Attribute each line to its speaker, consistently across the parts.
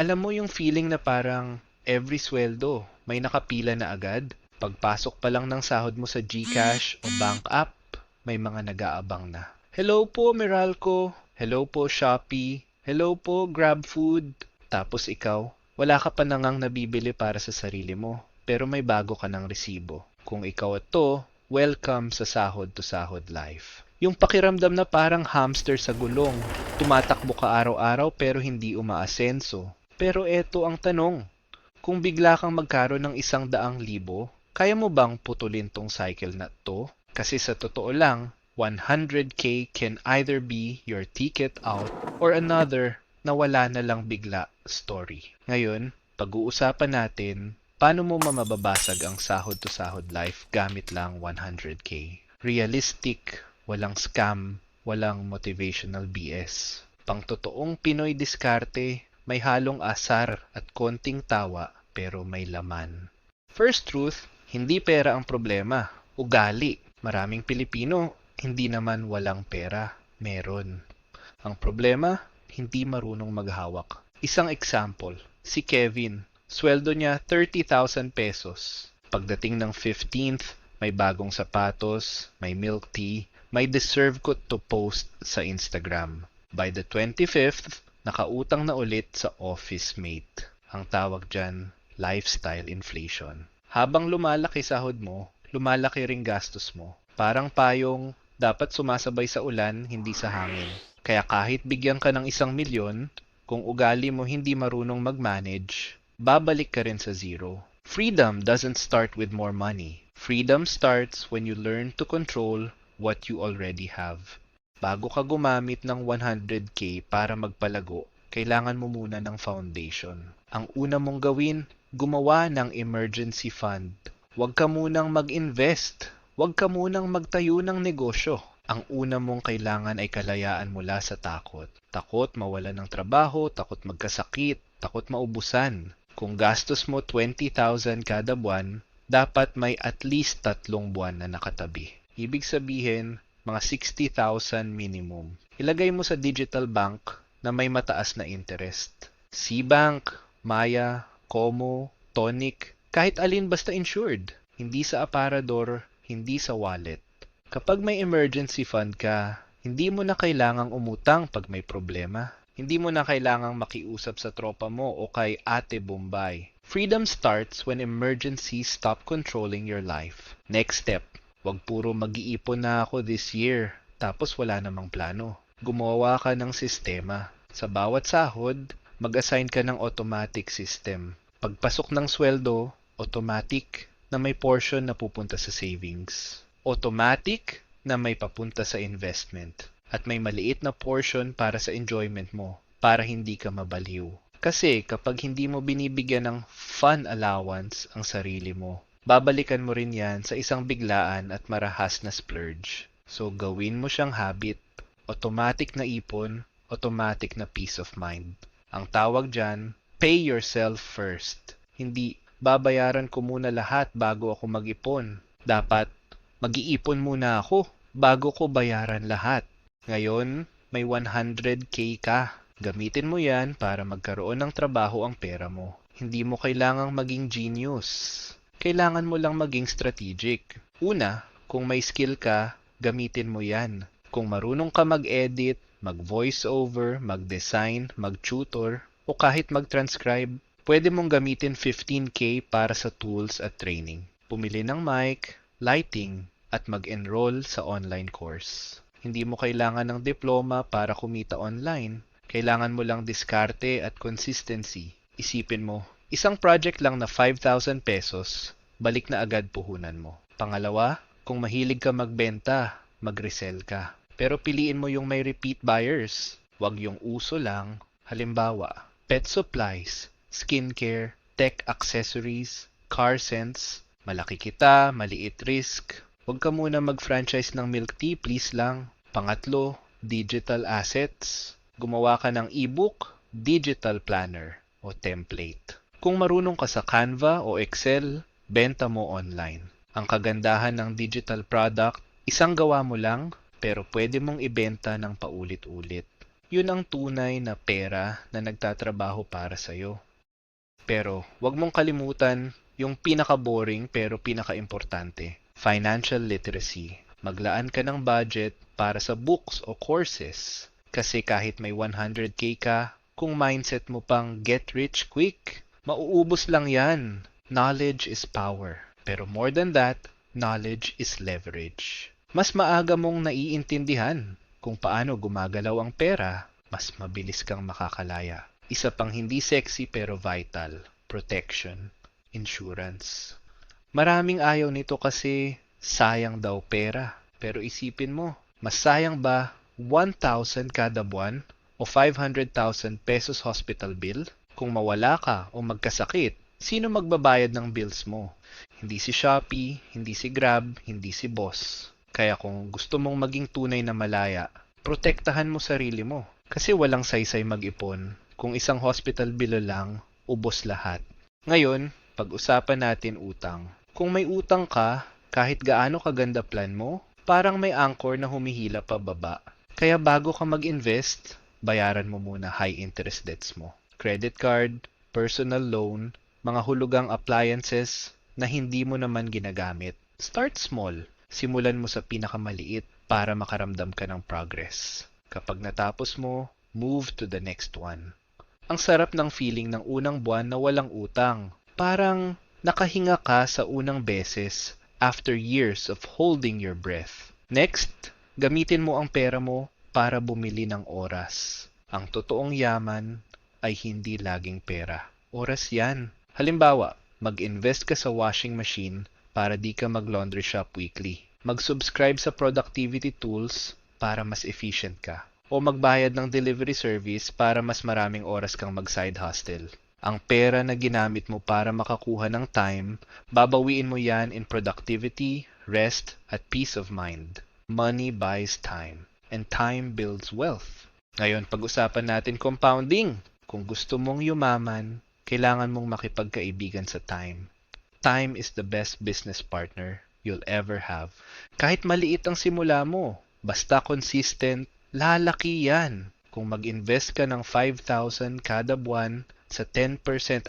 Speaker 1: Alam mo yung feeling na parang every sweldo may nakapila na agad? Pagpasok pa lang ng sahod mo sa GCash o bank app, may mga nag-aabang na. Hello po, Meralco. Hello po, Shopee. Hello po, GrabFood. Tapos ikaw, wala ka pa nangang nabibili para sa sarili mo, pero may bago ka ng resibo. Kung ikaw ito, welcome sa sahod to sahod life. Yung pakiramdam na parang hamster sa gulong. Tumatakbo ka araw-araw pero hindi umaasenso. Pero eto ang tanong. Kung bigla kang magkaroon ng isang daang libo, kaya mo bang putulin tong cycle na to? Kasi sa totoo lang, 100k can either be your ticket out or another na wala na lang bigla story. Ngayon, pag-uusapan natin paano mo mamababasag ang sahod to sahod life gamit lang 100k. Realistic, walang scam, walang motivational BS. Pangtotoong Pinoy diskarte, may halong asar at konting tawa pero may laman. First truth, hindi pera ang problema, ugali. Maraming Pilipino, hindi naman walang pera, meron. Ang problema, hindi marunong maghawak. Isang example, si Kevin, sweldo niya 30,000 pesos. Pagdating ng 15th, may bagong sapatos, may milk tea, may deserve ko to post sa Instagram. By the 25th, nakautang na ulit sa office mate. Ang tawag dyan, lifestyle inflation. Habang lumalaki sahod mo, lumalaki ring gastos mo. Parang payong dapat sumasabay sa ulan, hindi sa hangin. Kaya kahit bigyan ka ng isang milyon, kung ugali mo hindi marunong mag-manage, babalik ka rin sa zero. Freedom doesn't start with more money. Freedom starts when you learn to control what you already have. Bago ka gumamit ng 100k para magpalago, kailangan mo muna ng foundation. Ang una mong gawin, gumawa ng emergency fund. Huwag ka munang mag-invest. Huwag ka munang magtayo ng negosyo. Ang una mong kailangan ay kalayaan mula sa takot. Takot mawala ng trabaho, takot magkasakit, takot maubusan. Kung gastos mo 20,000 kada buwan, dapat may at least tatlong buwan na nakatabi. Ibig sabihin, mga 60,000 minimum. Ilagay mo sa digital bank na may mataas na interest. Cbank, Maya, Como, Tonic, kahit alin basta insured. Hindi sa aparador, hindi sa wallet. Kapag may emergency fund ka, hindi mo na kailangang umutang pag may problema. Hindi mo na kailangang makiusap sa tropa mo o kay Ate Bombay. Freedom starts when emergencies stop controlling your life. Next step, wag puro mag-iipon na ako this year, tapos wala namang plano. Gumawa ka ng sistema. Sa bawat sahod, mag-assign ka ng automatic system. Pagpasok ng sweldo, automatic na may portion na pupunta sa savings. Automatic na may papunta sa investment. At may maliit na portion para sa enjoyment mo, para hindi ka mabaliw. Kasi kapag hindi mo binibigyan ng fun allowance ang sarili mo, babalikan mo rin yan sa isang biglaan at marahas na splurge. So gawin mo siyang habit. Automatic na ipon, automatic na peace of mind. Ang tawag dyan, pay yourself first. Hindi, babayaran ko muna lahat bago ako mag-ipon. Dapat, mag-iipon muna ako bago ko bayaran lahat. Ngayon, may 100k ka. Gamitin mo yan para magkaroon ng trabaho ang pera mo. Hindi mo kailangang maging genius. Kailangan mo lang maging strategic. Una, kung may skill ka, gamitin mo yan. Kung marunong ka mag-edit, mag-voice over, mag-design, mag-tutor, o kahit mag-transcribe, pwede mong gamitin 15k para sa tools at training. Pumili ng mic, lighting, at mag-enroll sa online course. Hindi mo kailangan ng diploma para kumita online. Kailangan mo lang diskarte at consistency. Isipin mo, isang project lang na 5,000 pesos, balik na agad puhunan mo. Pangalawa, kung mahilig ka magbenta, mag-resell ka. Pero piliin mo yung may repeat buyers. Huwag yung uso lang. Halimbawa, pet supplies, skincare, tech accessories, car scents, malaki kita, maliit risk. Huwag ka muna mag-franchise ng milk tea, please lang. Pangatlo, digital assets. Gumawa ka ng ebook, digital planner o template. Kung marunong ka sa Canva o Excel, benta mo online. Ang kagandahan ng digital product, isang gawa mo lang, pero pwede mong ibenta ng paulit-ulit. yun ang tunay na pera na nagtatrabaho para sa'yo. Pero wag mong kalimutan yung pinaka-boring pero pinaka-importante, financial literacy. Maglaan ka ng budget para sa books o courses. Kasi kahit may 100k ka, kung mindset mo pang get rich quick, mauubos lang yan. Knowledge is power. Pero more than that, knowledge is leverage. Mas maaga mong naiintindihan kung paano gumagalaw ang pera, mas mabilis kang makakalaya. Isa pang hindi sexy pero vital, protection, insurance. Maraming ayaw nito kasi sayang daw pera. Pero isipin mo, mas sayang ba 1,000 kada buwan o 500,000 pesos hospital bill? Kung mawala ka o magkasakit, sino magbabayad ng bills mo? Hindi si Shopee, hindi si Grab, hindi si Boss. Kaya kung gusto mong maging tunay na malaya, protektahan mo sarili mo. Kasi walang saysay mag-ipon. Kung isang hospital bill lang, ubos lahat. Ngayon, pag-usapan natin utang. Kung may utang ka, kahit gaano kaganda plan mo, parang may anchor na humihila pa baba. Kaya bago ka mag-invest, bayaran mo muna high interest debts mo. Credit card, personal loan, mga hulugang appliances na hindi mo naman ginagamit. Start small. Simulan mo sa pinakamaliit para makaramdam ka ng progress. Kapag natapos mo, move to the next one. Ang sarap ng feeling ng unang buwan na walang utang. Parang nakahinga ka sa unang beses after years of holding your breath. Next, gamitin mo ang pera mo para bumili ng oras. Ang totoong yaman ay hindi laging pera. Oras yan. Halimbawa, mag-invest ka sa washing machine para di ka mag-laundry shop weekly. Mag-subscribe sa productivity tools para mas efficient ka. O magbayad ng delivery service para mas maraming oras kang mag-side hustle. Ang pera na ginamit mo para makakuha ng time, babawiin mo yan in productivity, rest, at peace of mind. Money buys time, and time builds wealth. Ngayon, pag-usapan natin compounding. Kung gusto mong yumaman, kailangan mong makipagkaibigan sa time. Time is the best business partner you'll ever have. Kahit maliit ang simula mo, basta consistent, lalaki yan. Kung mag-invest ka ng 5,000 kada buwan sa 10%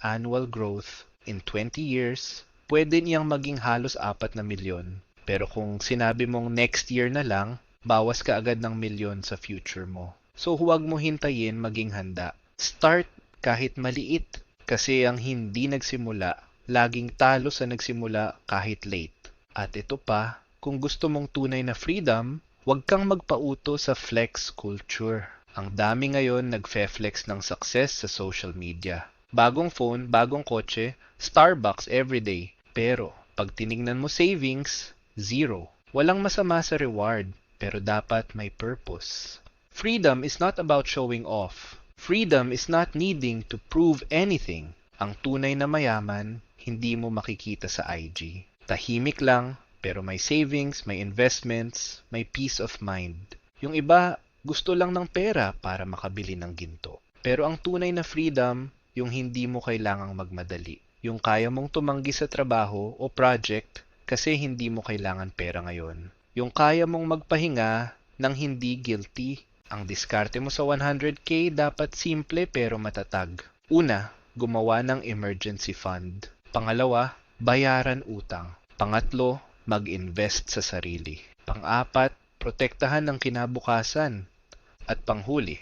Speaker 1: annual growth in 20 years, pwede niyang maging halos 4 na milyon. Pero kung sinabi mong next year na lang, bawas ka agad ng milyon sa future mo. So huwag mo hintayin maging handa. Start kahit maliit kasi ang hindi nagsimula, laging talo sa nagsimula kahit late. At ito pa, kung gusto mong tunay na freedom, huwag kang magpauto sa flex culture. Ang dami ngayon nagfe-flex ng success sa social media. Bagong phone, bagong kotse, Starbucks everyday. Pero, pag tinignan mo savings, zero. Walang masama sa reward, pero dapat may purpose. Freedom is not about showing off. Freedom is not needing to prove anything. Ang tunay na mayaman, hindi mo makikita sa IG. Tahimik lang, pero may savings, may investments, may peace of mind. Yung iba, gusto lang ng pera para makabili ng ginto. Pero ang tunay na freedom, yung hindi mo kailangang magmadali. Yung kaya mong tumanggi sa trabaho o project kasi hindi mo kailangan pera ngayon. Yung kaya mong magpahinga ng hindi guilty. Ang diskarte mo sa 100k dapat simple pero matatag. Una, gumawa ng emergency fund. Pangalawa, bayaran utang. Pangatlo, mag-invest sa sarili. Pang-apat, protektahan ng kinabukasan. At panghuli,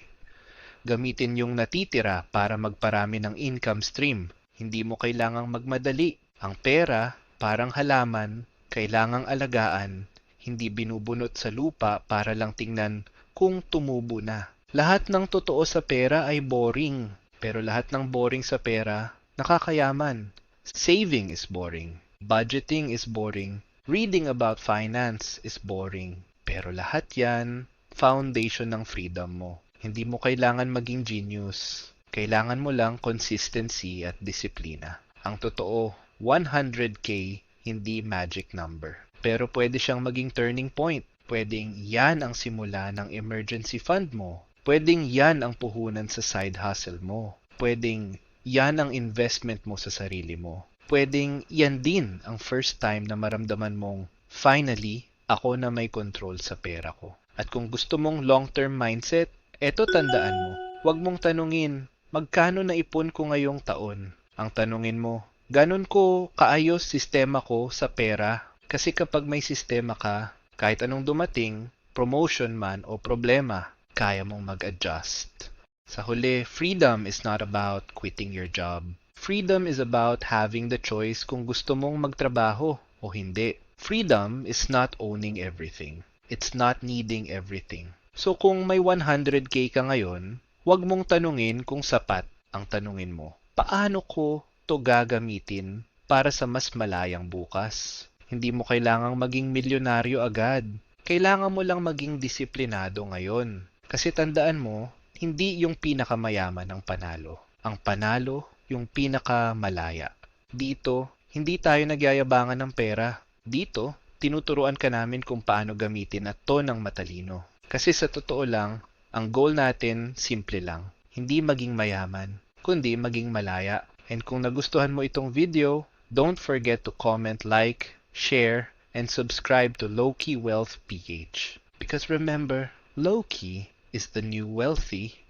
Speaker 1: gamitin yung natitira para magparami ng income stream. Hindi mo kailangang magmadali. Ang pera, parang halaman, kailangang alagaan, hindi binubunot sa lupa para lang tingnan kung tumubo na. Lahat ng totoo sa pera ay boring, pero lahat ng boring sa pera, nakakayaman. Saving is boring. Budgeting is boring. Reading about finance is boring. Pero lahat yan, foundation ng freedom mo. Hindi mo kailangan maging genius. Kailangan mo lang consistency at disiplina. Ang totoo, 100k hindi magic number. Pero pwede siyang maging turning point. Pwedeng yan ang simula ng emergency fund mo. Pwedeng yan ang puhunan sa side hustle mo. Pwedeng yan ang investment mo sa sarili mo. Pwedeng yan din ang first time na maramdaman mong, finally, ako na may control sa pera ko. At kung gusto mong long-term mindset, Eto tandaan mo, huwag mong tanungin, magkano na ipon ko ngayong taon? Ang tanungin mo, ganon ko kaayos sistema ko sa pera? Kasi kapag may sistema ka, kahit anong dumating, promotion man o problema, kaya mong mag-adjust. Sa huli, freedom is not about quitting your job. Freedom is about having the choice kung gusto mong magtrabaho o hindi. Freedom is not owning everything. It's not needing everything. So kung may 100k ka ngayon, huwag mong tanungin kung sapat ang tanungin mo. Paano ko to gagamitin para sa mas malayang bukas? Hindi mo kailangang maging milyonaryo agad. Kailangan mo lang maging disiplinado ngayon. Kasi tandaan mo, hindi yung pinakamayaman ang panalo. Ang panalo, yung pinakamalaya. Dito, hindi tayo nagyayabangan ng pera. Dito, tinuturuan ka namin kung paano gamitin at to ng matalino. Kasi sa totoo lang, ang goal natin simple lang. Hindi maging mayaman, kundi maging malaya. And kung nagustuhan mo itong video, don't forget to comment, like, share, and subscribe to Loki Wealth PH. Because remember, Loki is the new wealthy